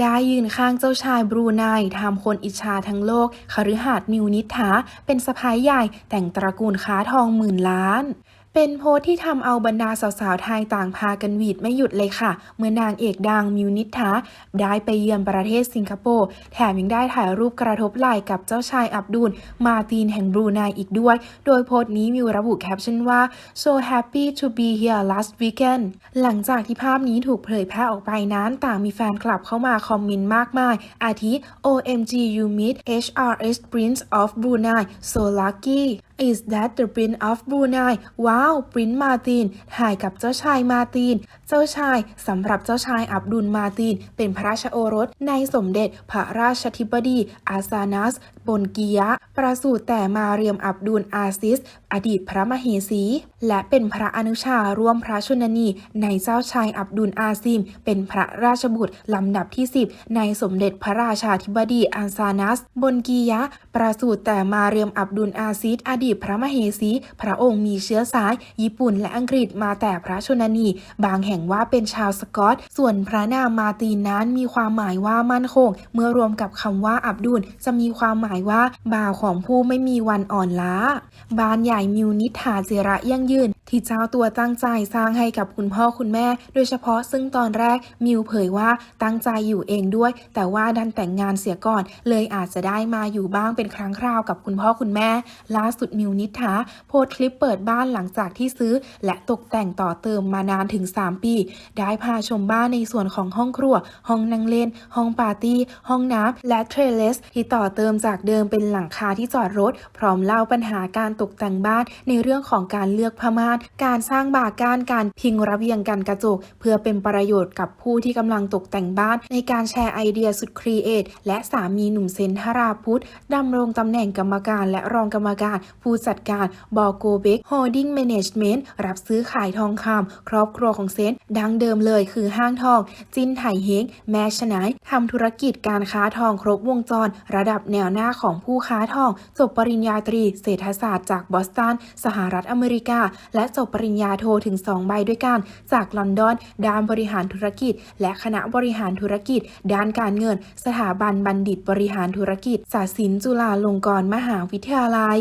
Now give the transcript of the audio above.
ได้ยืนข้างเจ้าชายบรูไนทำคนอิจฉาทั้งโลกคฤหาสน์มิวนิษฐา เป็นสะพ้ายใหญ่แต่งตระกูลค้าทองหมื่นล้าน เป็นโพสที่ทำเอาบรรดาสาวๆไทยต่างพากันหวีดไม่หยุดเลยค่ะ เมื่อนางเอกดังมิวนิษฐาได้ไปเยือนประเทศสิงคโปร์แถมยังได้ถ่ายรูปกระทบไหล่กับเจ้าชายอับดุล มาตีนแห่งบรูไนอีกด้วย โดยโพสต์นี้มิวระบุแคปชั่นว่า so happy to be here last weekend หลังจากที่ภาพนี้ถูกเผยแพร่ออกไปนั้น ต่างมีแฟนคลับเข้ามาคอมเมนต์มากมาย อาทิ OMG you meet HRS Prince of Brunei so lucky Is that the Prince of Brunei ว้าว Prince Martin ถ่ายกับเจ้าชายมาติน เจ้าชายสำหรับเจ้าชายอับดุลมาติน เป็นพระราชโอรสในสมเด็จพระราชธิบดี อาซานัส บนกียะ ประสูติแต่มาเรียมอับดุลอาซิส อดีตพระมเหสี และเป็นพระอนุชาร่วมพระชนนี ในเจ้าชายอับดุลอาซิม เป็นพระราชบุตรลำดับที่ 10 ในสมเด็จพระราชาธิบดีอาซานัส บนกียะ ประสูติแต่มาเรียมอับดุลอาซิสอดีตพระมเหสี พระองค์มีเชื้อสาย ญี่ปุ่นและอังกฤษมาแต่พระชนนี บางแห่งว่าเป็นชาวสกอต ส่วนพระนามมาตีนนั้นมีความหมายว่ามั่นคง เมื่อรวมกับคำว่าอับดุลจะมีความหมายว่าบ่าวของผู้ไม่มีวันอ่อนล้า บานใหญ่มิวนิษฐาจิระยั่งยืนที่เจ้าตัวตั้งใจสร้างให้กับคุณพ่อคุณแม่ โดยเฉพาะซึ่งตอนแรกมิวเผยว่าตั้งใจอยู่เองด้วย แต่ว่าดันแต่งงานเสียก่อน เลยอาจจะได้มาอยู่บ้างเป็นครั้งคราวกับคุณพ่อคุณแม่ ล่าสุดมิวนิษฐาโพสคลิปเปิดบ้านหลังจากที่ซื้อ และตกแต่งต่อเติมมานานถึง 3 ปี ได้พาชมบ้านในส่วนของห้องครัว ห้องนั่งเล่น ห้องปาร์ตี้ ห้องน้ำและเทรเลสที่ต่อเติมจากเดิมเป็นหลังคาที่จอดรถ พร้อมเล่าปัญหาการตกแต่งบ้านในเรื่องของการเลือกผ้าม่านการสร้างบาก้านการพิงระเบียงกันกระจก เพื่อเป็นประโยชน์กับผู้ที่กำลังตกแต่งบ้าน ในการแชร์ไอเดียสุดครีเอทและสามีหนุ่มเซนทราพุทธดำรงตำแหน่งกรรมการและรองกรรมการ ผู้จัดการบอโกเบกโฮดดิ้งแมネจเมนต์รับซื้อขายทองคำครอบครัวของเซนดังเดิมเลยคือห้างทอง จินไถเฮงแม่ชนายทำธุรกิจการค้าทองครบวงจร ระดับแนวหน้าของผู้ค้าทอง จบปริญญาตรีเศรษฐศาสตร์จากบอสตันสหรัฐอเมริกา และและจบปริญญาโทถึง 2 ใบด้วยกัน จากลอนดอน ด้านบริหารธุรกิจ และคณะบริหารธุรกิจ ด้านการเงิน สถาบันบัณฑิตบริหารธุรกิจ ศาสินจุฬาลงกรณ์มหาวิทยาลัย